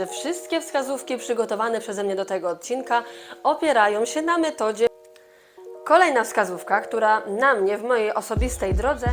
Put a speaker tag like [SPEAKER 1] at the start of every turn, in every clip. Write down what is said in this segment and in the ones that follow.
[SPEAKER 1] że wszystkie wskazówki przygotowane przeze mnie do tego odcinka opierają się na metodzie. Kolejna wskazówka, która na mnie w mojej osobistej drodze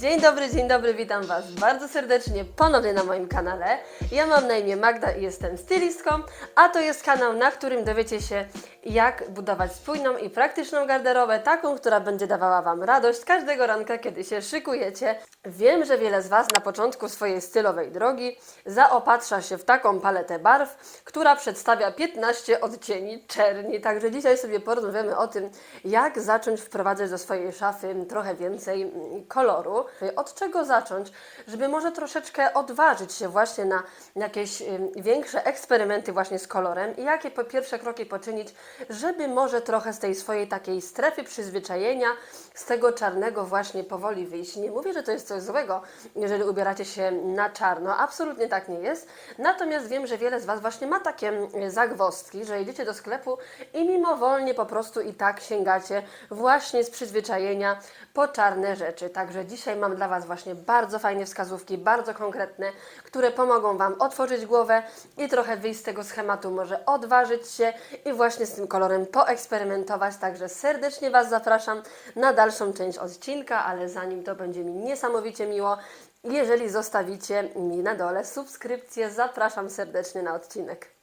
[SPEAKER 1] Dzień dobry, dzień dobry, witam Was bardzo serdecznie ponownie na moim kanale. Ja mam na imię Magda i jestem stylistką, a to jest kanał, na którym dowiecie się, jak budować spójną i praktyczną garderobę, taką, która będzie dawała Wam radość każdego ranka, kiedy się szykujecie. Wiem, że wiele z Was na początku swojej stylowej drogi zaopatrza się w taką paletę barw, która przedstawia 15 odcieni czerni. Także dzisiaj sobie porozmawiamy o tym, jak zacząć wprowadzać do swojej szafy trochę więcej mm, Od czego zacząć, żeby może troszeczkę odważyć się właśnie na jakieś większe eksperymenty właśnie z kolorem i jakie po pierwsze kroki poczynić, żeby może trochę z tej swojej takiej strefy przyzwyczajenia, z tego czarnego właśnie powoli wyjść. Nie mówię, że to jest coś złego, jeżeli ubieracie się na czarno, absolutnie tak nie jest. Natomiast wiem, że wiele z Was właśnie ma takie zagwozdki, że idziecie do sklepu i mimowolnie po prostu i tak sięgacie właśnie z przyzwyczajenia po czarne rzeczy. Także dzisiaj mam dla Was właśnie bardzo fajne wskazówki, bardzo konkretne, które pomogą Wam otworzyć głowę i trochę wyjść z tego schematu, może odważyć się i właśnie z tym kolorem poeksperymentować. Także serdecznie Was zapraszam na dalszą część odcinka, ale zanim to będzie mi niesamowicie miło, jeżeli zostawicie mi na dole subskrypcję, zapraszam serdecznie na odcinek.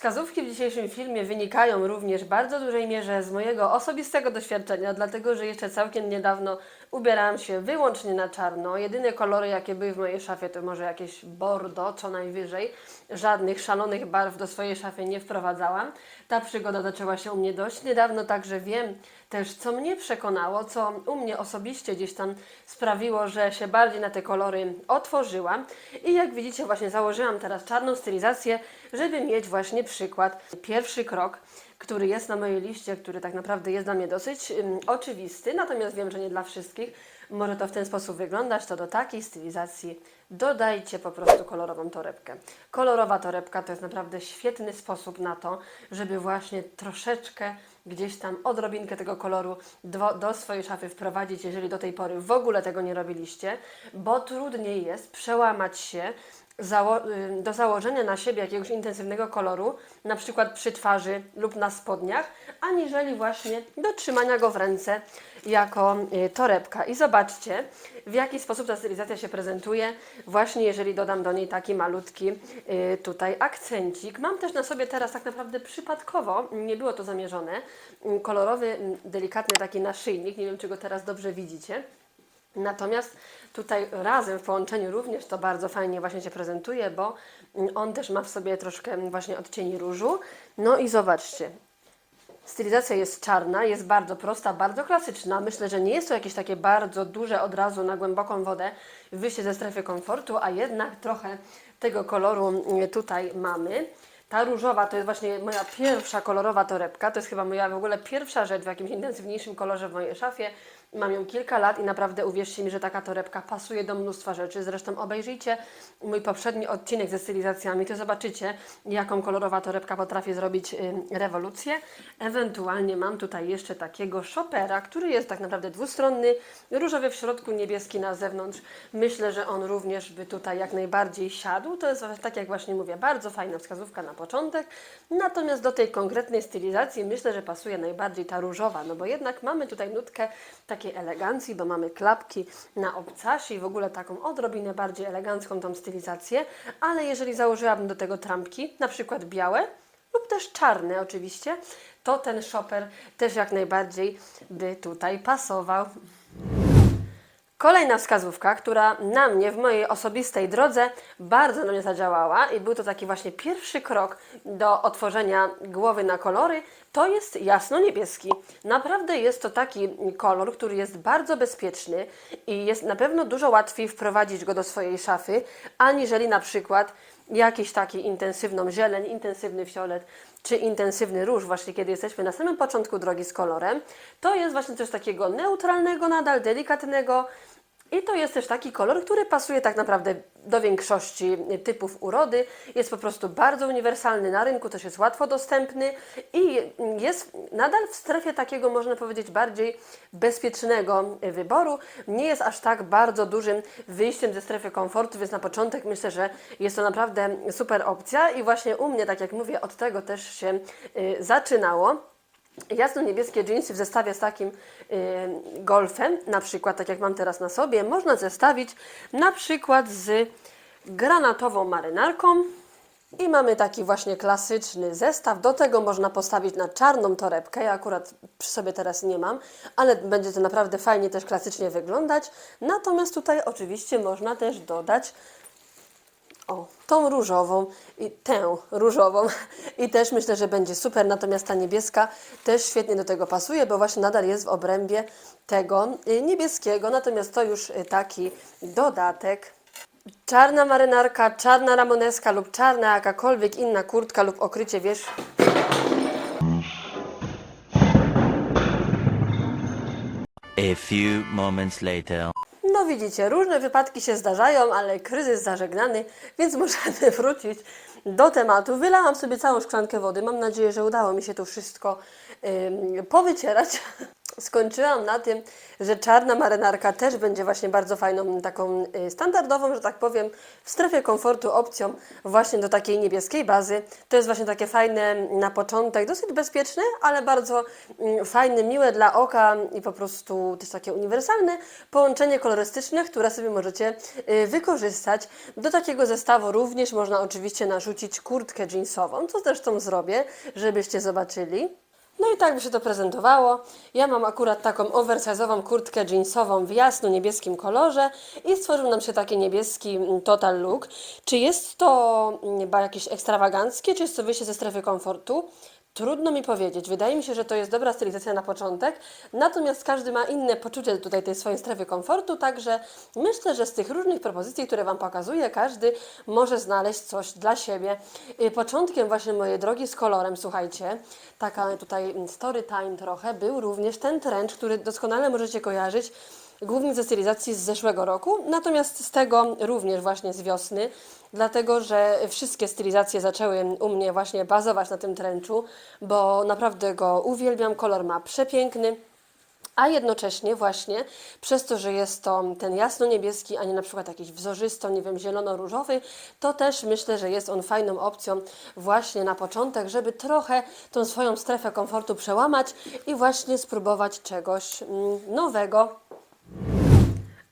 [SPEAKER 1] Wskazówki w dzisiejszym filmie wynikają również w bardzo dużej mierze z mojego osobistego doświadczenia, dlatego że jeszcze całkiem niedawno ubierałam się wyłącznie na czarno. Jedyne kolory, jakie były w mojej szafie, to może jakieś bordo, co najwyżej. Żadnych szalonych barw do swojej szafy nie wprowadzałam. Ta przygoda zaczęła się u mnie dość niedawno, także wiem też, co mnie przekonało, co u mnie osobiście gdzieś tam sprawiło, że się bardziej na te kolory otworzyłam. I jak widzicie, właśnie założyłam teraz czarną stylizację, żeby mieć właśnie przykład. Pierwszy krok, który jest na mojej liście, który tak naprawdę jest dla mnie dosyć oczywisty, natomiast wiem, że nie dla wszystkich. Może to w ten sposób wyglądać, to do takiej stylizacji dodajcie po prostu kolorową torebkę. Kolorowa torebka to jest naprawdę świetny sposób na to, żeby właśnie troszeczkę gdzieś tam odrobinkę tego koloru do, do swojej szafy wprowadzić, jeżeli do tej pory w ogóle tego nie robiliście, bo trudniej jest przełamać się zało- y, do założenia na siebie jakiegoś intensywnego koloru, na przykład przy twarzy lub na spodniach, aniżeli właśnie do trzymania go w ręce jako y, torebka. I zobaczcie, w jaki sposób ta stylizacja się prezentuje, właśnie jeżeli dodam do niej taki malutki y, tutaj akcencik. Mam też na sobie teraz tak naprawdę przypadkowo, nie było to zamierzone, kolorowy, delikatny taki naszyjnik, nie wiem czy go teraz dobrze widzicie. Natomiast tutaj razem w połączeniu również to bardzo fajnie właśnie się prezentuje, bo on też ma w sobie troszkę właśnie odcieni różu. No i zobaczcie, stylizacja jest czarna, jest bardzo prosta, bardzo klasyczna. Myślę, że nie jest to jakieś takie bardzo duże od razu na głęboką wodę wyjście ze strefy komfortu, a jednak trochę tego koloru tutaj mamy. Ta różowa to jest właśnie moja pierwsza kolorowa torebka. To jest chyba moja w ogóle pierwsza rzecz w jakimś intensywniejszym kolorze w mojej szafie. Mam ją kilka lat i naprawdę uwierzcie mi, że taka torebka pasuje do mnóstwa rzeczy. Zresztą obejrzyjcie mój poprzedni odcinek ze stylizacjami, to zobaczycie, jaką kolorowa torebka potrafi zrobić y, rewolucję. Ewentualnie mam tutaj jeszcze takiego shopera, który jest tak naprawdę dwustronny, różowy w środku, niebieski na zewnątrz. Myślę, że on również by tutaj jak najbardziej siadł. To jest tak jak właśnie mówię, bardzo fajna wskazówka na początek. Natomiast do tej konkretnej stylizacji myślę, że pasuje najbardziej ta różowa, no bo jednak mamy tutaj nutkę takiej elegancji, bo mamy klapki na obcasie i w ogóle taką odrobinę bardziej elegancką tą stylizację, ale jeżeli założyłabym do tego trampki, na przykład białe lub też czarne oczywiście, to ten shopper też jak najbardziej by tutaj pasował. Kolejna wskazówka, która na mnie w mojej osobistej drodze bardzo na mnie zadziałała i był to taki właśnie pierwszy krok do otworzenia głowy na kolory, to jest jasno-niebieski. Naprawdę jest to taki kolor, który jest bardzo bezpieczny i jest na pewno dużo łatwiej wprowadzić go do swojej szafy, aniżeli na przykład jakiś taki intensywną zieleń, intensywny fiolet czy intensywny róż, właśnie kiedy jesteśmy na samym początku drogi z kolorem. To jest właśnie coś takiego neutralnego nadal, delikatnego, I to jest też taki kolor, który pasuje tak naprawdę do większości typów urody. Jest po prostu bardzo uniwersalny na rynku, też jest łatwo dostępny i jest nadal w strefie takiego, można powiedzieć, bardziej bezpiecznego wyboru. Nie jest aż tak bardzo dużym wyjściem ze strefy komfortu, więc na początek myślę, że jest to naprawdę super opcja i właśnie u mnie, tak jak mówię, od tego też się y, zaczynało. Jasno-niebieskie jeansy w zestawie z takim y, golfem, na przykład tak jak mam teraz na sobie, można zestawić na przykład z granatową marynarką. I mamy taki właśnie klasyczny zestaw. Do tego można postawić na czarną torebkę. Ja akurat przy sobie teraz nie mam, ale będzie to naprawdę fajnie też klasycznie wyglądać. Natomiast tutaj oczywiście można też dodać o, tą różową i tę różową. I też myślę, że będzie super. Natomiast ta niebieska też świetnie do tego pasuje, bo właśnie nadal jest w obrębie tego y, niebieskiego. Natomiast to już y, taki dodatek. Czarna marynarka, czarna ramoneska lub czarna jakakolwiek inna kurtka lub okrycie wierzch
[SPEAKER 2] A few moments later.
[SPEAKER 1] No widzicie, różne wypadki się zdarzają, ale kryzys zażegnany, więc możemy wrócić do tematu. Wylałam sobie całą szklankę wody. Mam nadzieję, że udało mi się to wszystko ym, powycierać. Skończyłam na tym, że czarna marynarka też będzie właśnie bardzo fajną, taką y, standardową, że tak powiem, w strefie komfortu opcją właśnie do takiej niebieskiej bazy. To jest właśnie takie fajne na początek, dosyć bezpieczne, ale bardzo mm, fajne, miłe dla oka i po prostu też takie uniwersalne połączenie kolorystyczne, które sobie możecie y, wykorzystać. Do takiego zestawu również można oczywiście narzucić kurtkę jeansową, co zresztą zrobię, żebyście zobaczyli. No i tak by się to prezentowało. Ja mam akurat taką oversize'ową kurtkę jeansową w jasno-niebieskim kolorze i stworzył nam się taki niebieski mm, total look. Czy jest to mm, ba, jakieś ekstrawaganckie, czy jest to wyjście ze strefy komfortu? Trudno mi powiedzieć. Wydaje mi się, że to jest dobra stylizacja na początek, natomiast każdy ma inne poczucie tutaj tej swojej strefy komfortu, także myślę, że z tych różnych propozycji, które Wam pokazuję, każdy może znaleźć coś dla siebie. Y, Początkiem właśnie mojej drogi z kolorem, słuchajcie, taka tutaj story time trochę, był również ten trend, który doskonale możecie kojarzyć głównie ze stylizacji z zeszłego roku, natomiast z tego również właśnie z wiosny, dlatego że wszystkie stylizacje zaczęły u mnie właśnie bazować na tym trenczu, bo naprawdę go uwielbiam, kolor ma przepiękny. A jednocześnie właśnie przez to, że jest to ten jasno-niebieski, a nie na przykład jakiś wzorzysto, nie wiem, zielono-różowy, to też myślę, że jest on fajną opcją właśnie na początek, żeby trochę tą swoją strefę komfortu przełamać i właśnie spróbować czegoś mm, nowego.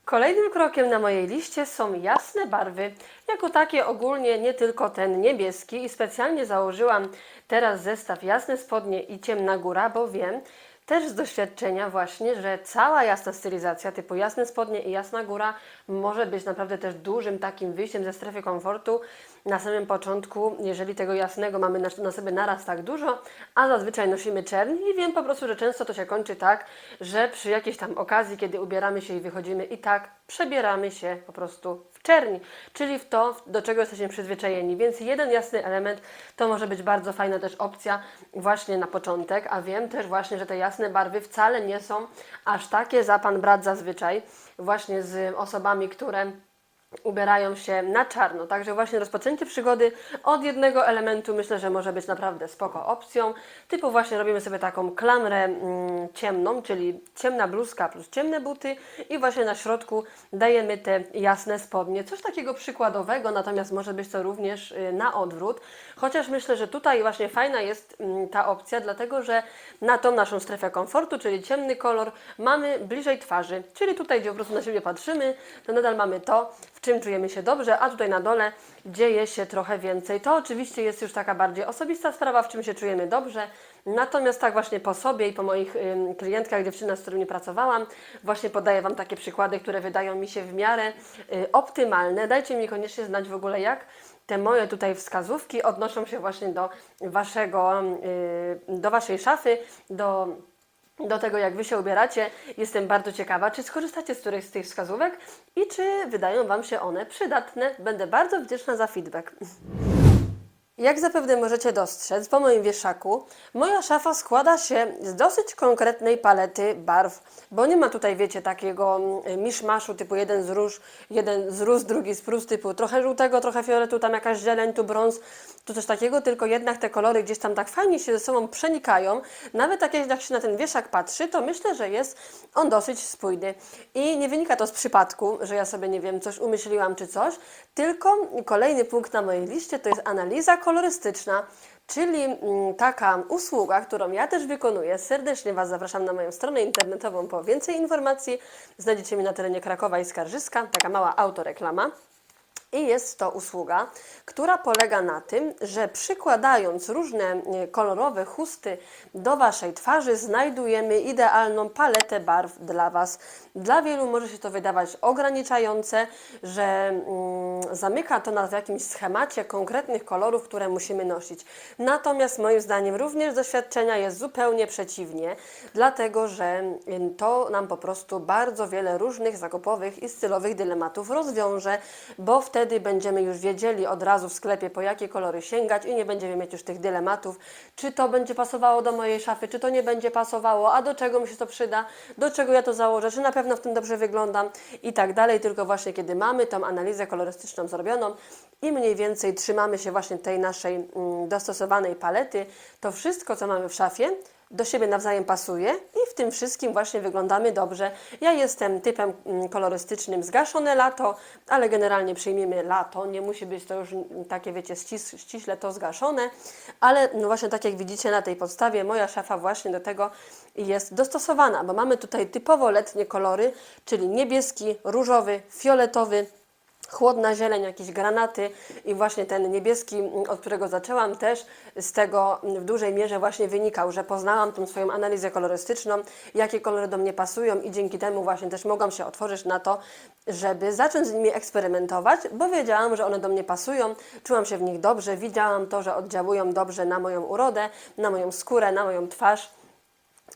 [SPEAKER 1] Kolejnym krokiem na mojej liście są jasne barwy. Jako takie ogólnie nie tylko ten niebieski i specjalnie założyłam teraz zestaw jasne spodnie i ciemna góra, bo wiem też z doświadczenia właśnie, że cała jasna stylizacja typu jasne spodnie i jasna góra może być naprawdę też dużym takim wyjściem ze strefy komfortu na samym początku, jeżeli tego jasnego mamy na, na sobie naraz tak dużo, a zazwyczaj nosimy czern i wiem po prostu, że często to się kończy tak, że przy jakiejś tam okazji, kiedy ubieramy się i wychodzimy i tak przebieramy się po prostu w czerni, czyli w to, do czego jesteśmy przyzwyczajeni. Więc jeden jasny element to może być bardzo fajna też opcja właśnie na początek, a wiem też właśnie, że te jasne barwy wcale nie są aż takie za pan brat zazwyczaj, właśnie z osobami, które ubierają się na czarno. Także właśnie rozpoczęcie przygody od jednego elementu myślę, że może być naprawdę spoko opcją. Typu właśnie robimy sobie taką klamrę mm, ciemną, czyli ciemna bluzka plus ciemne buty i właśnie na środku dajemy te jasne spodnie. Coś takiego przykładowego, natomiast może być to również y, na odwrót. Chociaż myślę, że tutaj właśnie fajna jest mm, ta opcja, dlatego że na tą naszą strefę komfortu, czyli ciemny kolor, mamy bliżej twarzy. Czyli tutaj, gdzie po prostu na siebie patrzymy, to nadal mamy to, w czym czujemy się dobrze, a tutaj na dole dzieje się trochę więcej. To oczywiście jest już taka bardziej osobista sprawa, w czym się czujemy dobrze. Natomiast tak właśnie po sobie i po moich klientkach, dziewczynach, z którymi pracowałam, właśnie podaję Wam takie przykłady, które wydają mi się w miarę y, optymalne. Dajcie mi koniecznie znać w ogóle, jak te moje tutaj wskazówki odnoszą się właśnie do Waszego, y, do Waszej szafy, do do tego, jak Wy się ubieracie. Jestem bardzo ciekawa, czy skorzystacie z którejś z tych wskazówek i czy wydają Wam się one przydatne. Będę bardzo wdzięczna za feedback. Jak zapewne możecie dostrzec po moim wieszaku, moja szafa składa się z dosyć konkretnej palety barw, bo nie ma tutaj, wiecie, takiego mm, miszmaszu typu jeden z róż, jeden z róż, drugi z prus, typu trochę żółtego, trochę fioletu, tam jakaś zieleń, tu brąz, tu coś takiego, tylko jednak te kolory gdzieś tam tak fajnie się ze sobą przenikają. Nawet tak jak się na ten wieszak patrzy, to myślę, że jest on dosyć spójny. I nie wynika to z przypadku, że ja sobie, nie wiem, coś umyśliłam czy coś, tylko kolejny punkt na mojej liście to jest analiza kolorystyczna, czyli mm, taka usługa, którą ja też wykonuję. Serdecznie Was zapraszam na moją stronę internetową po więcej informacji. Znajdziecie mnie na terenie Krakowa i Skarżyska, taka mała autoreklama. I jest to usługa, która polega na tym, że przykładając różne e, kolorowe chusty do Waszej twarzy, znajdujemy idealną paletę barw dla Was. Dla wielu może się to wydawać ograniczające, że mm, zamyka to nas w jakimś schemacie konkretnych kolorów, które musimy nosić. Natomiast moim zdaniem również z doświadczenia jest zupełnie przeciwnie, dlatego że ym, to nam po prostu bardzo wiele różnych zakupowych i stylowych dylematów rozwiąże, bo wtedy będziemy już wiedzieli od razu w sklepie, po jakie kolory sięgać i nie będziemy mieć już tych dylematów, czy to będzie pasowało do mojej szafy, czy to nie będzie pasowało, a do czego mi się to przyda, do czego ja to założę, czy na pewno w tym dobrze wyglądam i tak dalej. Tylko właśnie kiedy mamy tą analizę kolorystyczną zrobioną i mniej więcej trzymamy się właśnie tej naszej mm, dostosowanej palety, to wszystko, co mamy w szafie, do siebie nawzajem pasuje i w tym wszystkim właśnie wyglądamy dobrze. Ja jestem typem mm, kolorystycznym zgaszone lato, ale generalnie przyjmiemy lato, nie musi być to już mm, takie, wiecie, ścis, ściśle to zgaszone, ale no właśnie tak jak widzicie na tej podstawie, moja szafa właśnie do tego jest dostosowana, bo mamy tutaj typowo letnie kolory, czyli niebieski, różowy, fioletowy, chłodna zieleń, jakieś granaty i właśnie ten niebieski, od którego zaczęłam też z tego w dużej mierze właśnie wynikał, że poznałam tą swoją analizę kolorystyczną, jakie kolory do mnie pasują i dzięki temu właśnie też mogłam się otworzyć na to, żeby zacząć z nimi eksperymentować, bo wiedziałam, że one do mnie pasują, czułam się w nich dobrze, widziałam to, że oddziałują dobrze na moją urodę, na moją skórę, na moją twarz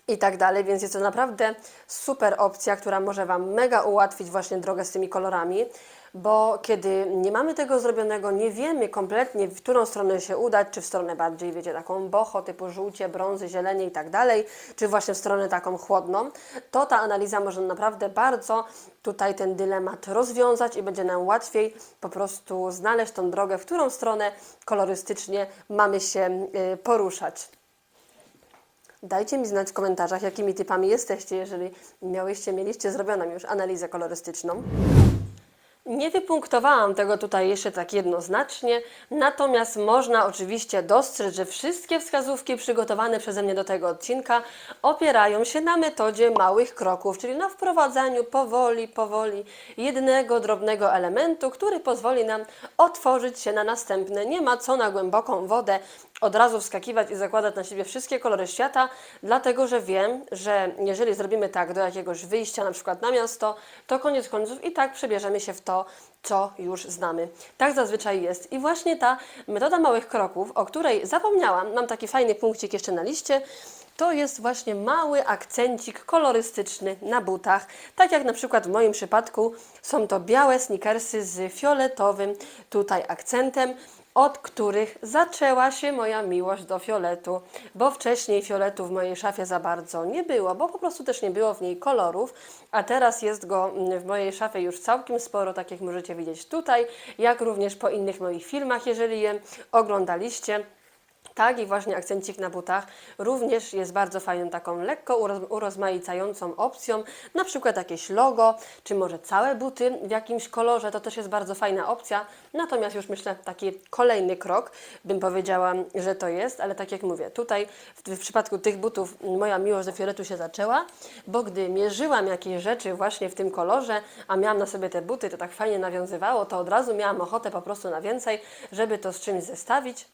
[SPEAKER 1] i tak dalej, więc jest to naprawdę super opcja, która może Wam mega ułatwić właśnie drogę z tymi kolorami, bo kiedy nie mamy tego zrobionego, nie wiemy kompletnie, w którą stronę się udać, czy w stronę bardziej, wiecie, taką boho, typu żółcie, brązy, zielenie i tak dalej, czy właśnie w stronę taką chłodną, to ta analiza może naprawdę bardzo tutaj ten dylemat rozwiązać i będzie nam łatwiej po prostu znaleźć tą drogę, w którą stronę kolorystycznie mamy się y, poruszać. Dajcie mi znać w komentarzach, jakimi typami jesteście, jeżeli miałyście, mieliście zrobioną już analizę kolorystyczną. Nie wypunktowałam tego tutaj jeszcze tak jednoznacznie, natomiast można oczywiście dostrzec, że wszystkie wskazówki przygotowane przeze mnie do tego odcinka opierają się na metodzie małych kroków, czyli na wprowadzaniu powoli, powoli jednego drobnego elementu, który pozwoli nam otworzyć się na następne. Nie ma co na głęboką wodę od razu wskakiwać i zakładać na siebie wszystkie kolory świata, dlatego że wiem, że jeżeli zrobimy tak do jakiegoś wyjścia, na przykład na miasto, to koniec końców i tak przebierzemy się w to, co już znamy. Tak zazwyczaj jest. I właśnie ta metoda małych kroków, o której zapomniałam, mam taki fajny punkcik jeszcze na liście, to jest właśnie mały akcencik kolorystyczny na butach. Tak jak na przykład w moim przypadku są to białe sneakersy z fioletowym tutaj akcentem od których zaczęła się moja miłość do fioletu, bo wcześniej fioletu w mojej szafie za bardzo nie było, bo po prostu też nie było w niej kolorów, a teraz jest go mm, w mojej szafie już całkiem sporo, tak jak możecie widzieć tutaj, jak również po innych moich filmach, jeżeli je oglądaliście. Tak, i właśnie akcencik na butach również jest bardzo fajną taką lekko uroz- urozmaicającą opcją, na przykład jakieś logo, czy może całe buty w jakimś kolorze, to też jest bardzo fajna opcja. Natomiast już myślę, taki kolejny krok, bym powiedziała, że to jest, ale tak jak mówię, tutaj w, w przypadku tych butów moja miłość do fioletu się zaczęła, bo gdy mierzyłam jakieś rzeczy właśnie w tym kolorze, a miałam na sobie te buty, to tak fajnie nawiązywało, to od razu miałam ochotę po prostu na więcej, żeby to z czymś zestawić.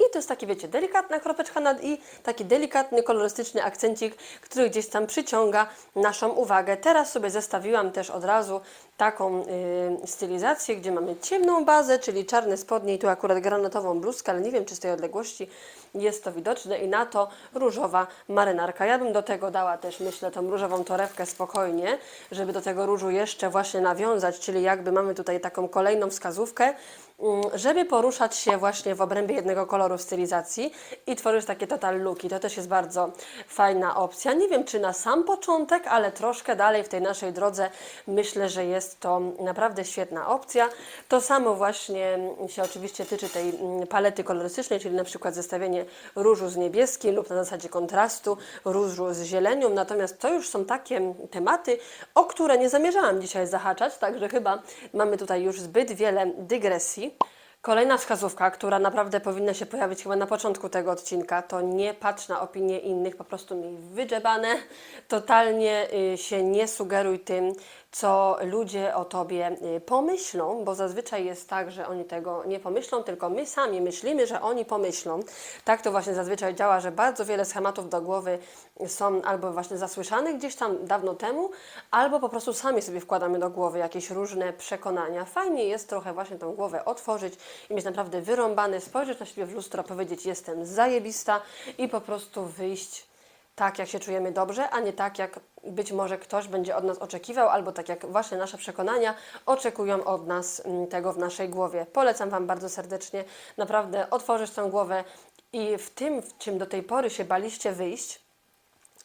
[SPEAKER 1] I to jest taki, wiecie, delikatna kropeczka nad i, taki delikatny, kolorystyczny akcencik, który gdzieś tam przyciąga naszą uwagę. Teraz sobie zestawiłam też od razu taką y, stylizację, gdzie mamy ciemną bazę, czyli czarne spodnie i tu akurat granatową bluzkę, ale nie wiem, czy z tej odległości jest to widoczne i na to różowa marynarka. Ja bym do tego dała też, myślę, tą różową torebkę spokojnie, żeby do tego różu jeszcze właśnie nawiązać, czyli jakby mamy tutaj taką kolejną wskazówkę, żeby poruszać się właśnie w obrębie jednego koloru stylizacji i tworzyć takie total looki. To też jest bardzo fajna opcja. Nie wiem, czy na sam początek, ale troszkę dalej w tej naszej drodze myślę, że jest to naprawdę świetna opcja. To samo właśnie się oczywiście tyczy tej mm, palety kolorystycznej, czyli na przykład zestawienie różu z niebieskim lub na zasadzie kontrastu różu z zielenią. Natomiast to już są takie tematy, o które nie zamierzałam dzisiaj zahaczać, także chyba mamy tutaj już zbyt wiele dygresji. Kolejna wskazówka, która naprawdę powinna się pojawić chyba na początku tego odcinka, to nie patrz na opinie innych, po prostu miej wydrzebane, totalnie y, się nie sugeruj tym, co ludzie o tobie y, pomyślą, bo zazwyczaj jest tak, że oni tego nie pomyślą, tylko my sami myślimy, że oni pomyślą. Tak to właśnie zazwyczaj działa, że bardzo wiele schematów do głowy są albo właśnie zasłyszane gdzieś tam dawno temu, albo po prostu sami sobie wkładamy do głowy jakieś różne przekonania. Fajnie jest trochę właśnie tą głowę otworzyć i mieć naprawdę wyrąbany, spojrzeć na siebie w lustro, powiedzieć jestem zajebista i po prostu wyjść tak, jak się czujemy dobrze, a nie tak, jak być może ktoś będzie od nas oczekiwał, albo tak jak właśnie nasze przekonania oczekują od nas mm, tego w naszej głowie. Polecam Wam bardzo serdecznie naprawdę otworzyć tę głowę i w tym, w czym do tej pory się baliście wyjść,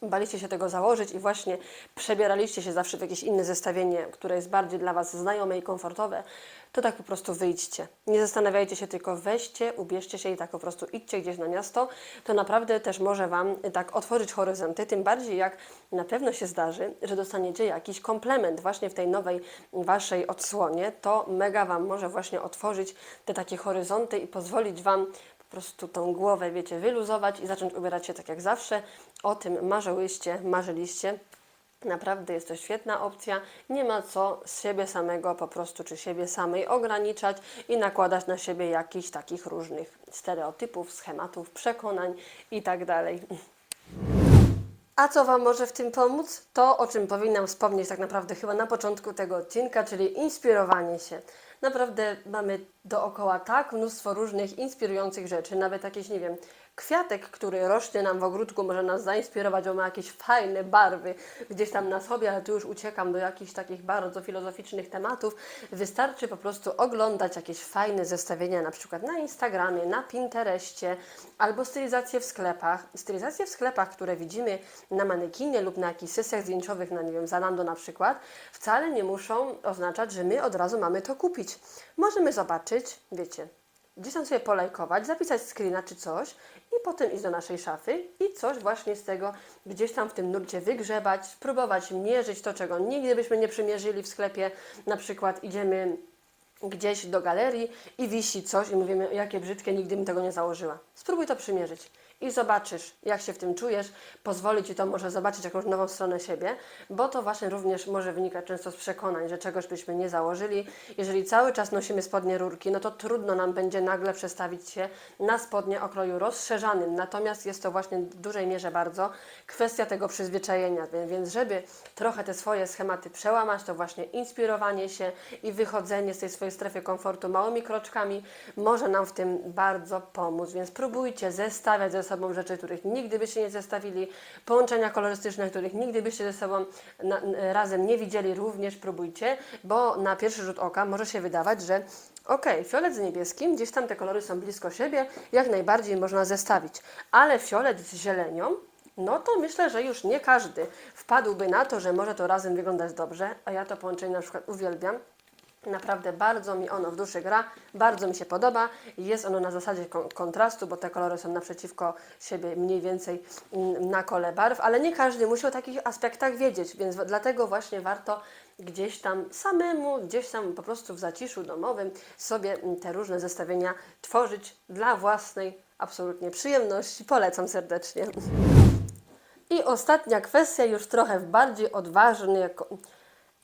[SPEAKER 1] baliście się tego założyć i właśnie przebieraliście się zawsze w jakieś inne zestawienie, które jest bardziej dla Was znajome i komfortowe, to tak po prostu wyjdźcie. Nie zastanawiajcie się, tylko weźcie, ubierzcie się i tak po prostu idźcie gdzieś na miasto. To naprawdę też może Wam tak otworzyć horyzonty, tym bardziej jak na pewno się zdarzy, że dostaniecie jakiś komplement właśnie w tej nowej Waszej odsłonie, to mega Wam może właśnie otworzyć te takie horyzonty i pozwolić Wam po prostu tą głowę, wiecie, wyluzować i zacząć ubierać się tak jak zawsze. O tym marzyłyście, marzyliście. Naprawdę jest to świetna opcja. Nie ma co z siebie samego po prostu, czy siebie samej ograniczać i nakładać na siebie jakichś takich różnych stereotypów, schematów, przekonań i tak. A co Wam może w tym pomóc? To, o czym powinnam wspomnieć tak naprawdę chyba na początku tego odcinka, czyli inspirowanie się. Naprawdę mamy dookoła tak mnóstwo różnych inspirujących rzeczy, nawet jakieś, nie wiem, kwiatek, który rośnie nam w ogródku, może nas zainspirować, bo ma jakieś fajne barwy gdzieś tam na sobie, ale tu już uciekam do jakichś takich bardzo filozoficznych tematów. Wystarczy po prostu oglądać jakieś fajne zestawienia, na przykład na Instagramie, na Pinterestie, albo stylizacje w sklepach. Stylizacje w sklepach, które widzimy na manekinie lub na jakichś sesjach zdjęciowych, na nie wiem, Zalando na przykład, wcale nie muszą oznaczać, że my od razu mamy to kupić. Możemy zobaczyć, wiecie, gdzieś tam sobie polajkować, zapisać screena czy coś i potem iść do naszej szafy i coś właśnie z tego gdzieś tam w tym nurcie wygrzebać, spróbować mierzyć to, czego nigdy byśmy nie przymierzyli w sklepie. Na przykład idziemy gdzieś do galerii i wisi coś i mówimy, jakie brzydkie, nigdy bym tego nie założyła. Spróbuj to przymierzyć i zobaczysz, jak się w tym czujesz. Pozwoli Ci to może zobaczyć jakąś nową stronę siebie, bo to właśnie również może wynikać często z przekonań, że czegoś byśmy nie założyli. Jeżeli cały czas nosimy spodnie rurki, no to trudno nam będzie nagle przestawić się na spodnie o kroju rozszerzanym. Natomiast jest to właśnie w dużej mierze bardzo kwestia tego przyzwyczajenia. Więc żeby trochę te swoje schematy przełamać, to właśnie inspirowanie się i wychodzenie z tej swojej strefy komfortu małymi kroczkami może nam w tym bardzo pomóc. Więc próbujcie zestawiać ze sobą rzeczy, których nigdy byście nie zestawili, połączenia kolorystyczne, których nigdy byście ze sobą na, razem nie widzieli, również próbujcie, bo na pierwszy rzut oka może się wydawać, że Okej, fiolet z niebieskim, gdzieś tam te kolory są blisko siebie, jak najbardziej można zestawić, ale fiolet z zielenią, no to myślę, że już nie każdy wpadłby na to, że może to razem wyglądać dobrze, a ja to połączenie na przykład uwielbiam. Naprawdę bardzo mi ono w duszy gra, bardzo mi się podoba. Jest ono na zasadzie kon- kontrastu, bo te kolory są naprzeciwko siebie mniej więcej mm, na kole barw, ale nie każdy musi o takich aspektach wiedzieć, więc dlatego właśnie warto gdzieś tam samemu, gdzieś tam po prostu w zaciszu domowym sobie mm, te różne zestawienia tworzyć dla własnej absolutnie przyjemności. Polecam serdecznie. I ostatnia kwestia, już trochę w bardziej odważny,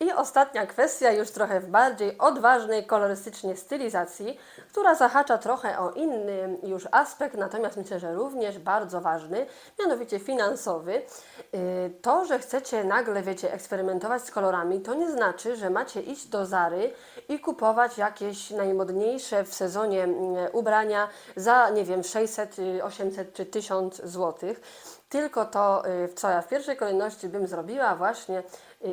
[SPEAKER 1] I ostatnia kwestia, już trochę w bardziej odważnej, kolorystycznie stylizacji, która zahacza trochę o inny już aspekt, natomiast myślę, że również bardzo ważny, mianowicie finansowy. Yy, To, że chcecie nagle, wiecie, eksperymentować z kolorami, to nie znaczy, że macie iść do Zary i kupować jakieś najmodniejsze w sezonie mm, ubrania za, nie wiem, 600, y, 800 czy 1000 złotych. Tylko to, y, co ja w pierwszej kolejności bym zrobiła, właśnie y,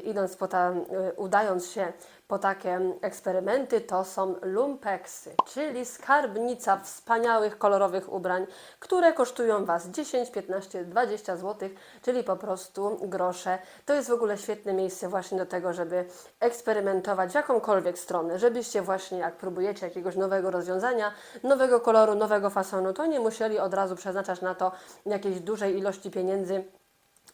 [SPEAKER 1] idąc po ta, y, udając się po takie eksperymenty, to są lumpeksy, czyli skarbnica wspaniałych, kolorowych ubrań, które kosztują Was 10, 15, 20 zł, czyli po prostu grosze. To jest w ogóle świetne miejsce właśnie do tego, żeby eksperymentować w jakąkolwiek stronę, żebyście właśnie jak próbujecie jakiegoś nowego rozwiązania, nowego koloru, nowego fasonu, to nie musieli od razu przeznaczać na to jakiejś dużej ilości pieniędzy,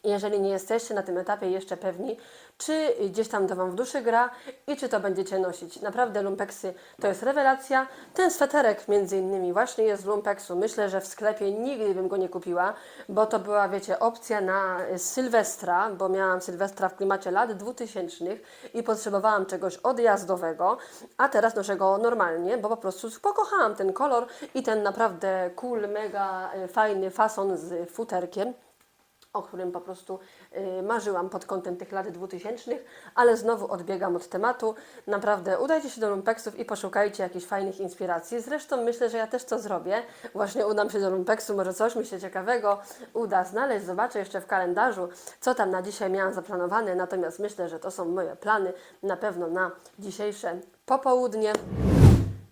[SPEAKER 1] jeżeli nie jesteście na tym etapie jeszcze pewni, czy gdzieś tam to Wam w duszy gra i czy to będziecie nosić. Naprawdę lumpeksy to jest rewelacja. Ten sweterek między innymi właśnie jest z lumpeksu. Myślę, że w sklepie nigdy bym go nie kupiła, bo to była, wiecie, opcja na Sylwestra, bo miałam Sylwestra w klimacie lat 2000 i potrzebowałam czegoś odjazdowego, a teraz noszę go normalnie, bo po prostu pokochałam ten kolor i ten naprawdę cool, mega e, fajny fason z futerkiem o którym po prostu y, marzyłam pod kątem tych lat 2000, ale znowu odbiegam od tematu. Naprawdę udajcie się do lumpeksów i poszukajcie jakichś fajnych inspiracji. Zresztą myślę, że ja też to zrobię. Właśnie udam się do lumpeksu, może coś mi się ciekawego uda znaleźć. Zobaczę jeszcze w kalendarzu, co tam na dzisiaj miałam zaplanowane. Natomiast myślę, że to są moje plany na pewno na dzisiejsze popołudnie.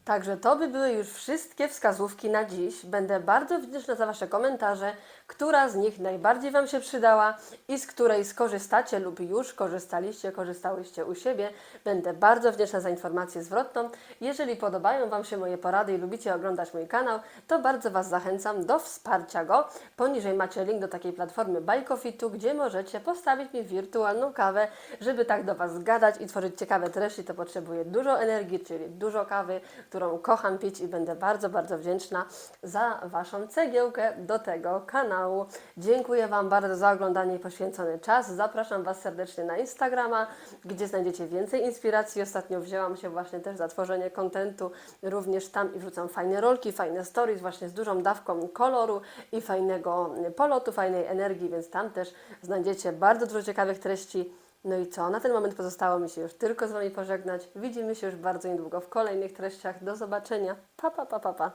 [SPEAKER 1] Także to by były już wszystkie wskazówki na dziś. Będę bardzo wdzięczna za Wasze komentarze, która z nich najbardziej Wam się przydała i z której skorzystacie lub już korzystaliście, korzystałyście u siebie. Będę bardzo wdzięczna za informację zwrotną. Jeżeli podobają Wam się moje porady i lubicie oglądać mój kanał, to bardzo Was zachęcam do wsparcia go. Poniżej macie link do takiej platformy Bajkofitu, gdzie możecie postawić mi wirtualną kawę, żeby tak do Was gadać i tworzyć ciekawe treści. To potrzebuję dużo energii, czyli dużo kawy, którą kocham pić i będę bardzo, bardzo wdzięczna za Waszą cegiełkę do tego kanału. Dziękuję Wam bardzo za oglądanie i poświęcony czas. Zapraszam Was serdecznie na Instagrama, gdzie znajdziecie więcej inspiracji. Ostatnio wzięłam się właśnie też za tworzenie kontentu również tam i wrzucam fajne rolki, fajne stories właśnie z dużą dawką koloru i fajnego polotu, fajnej energii, więc tam też znajdziecie bardzo dużo ciekawych treści. No i co? Na ten moment pozostało mi się już tylko z Wami pożegnać. Widzimy się już bardzo niedługo w kolejnych treściach. Do zobaczenia. Pa, pa, pa, pa, pa.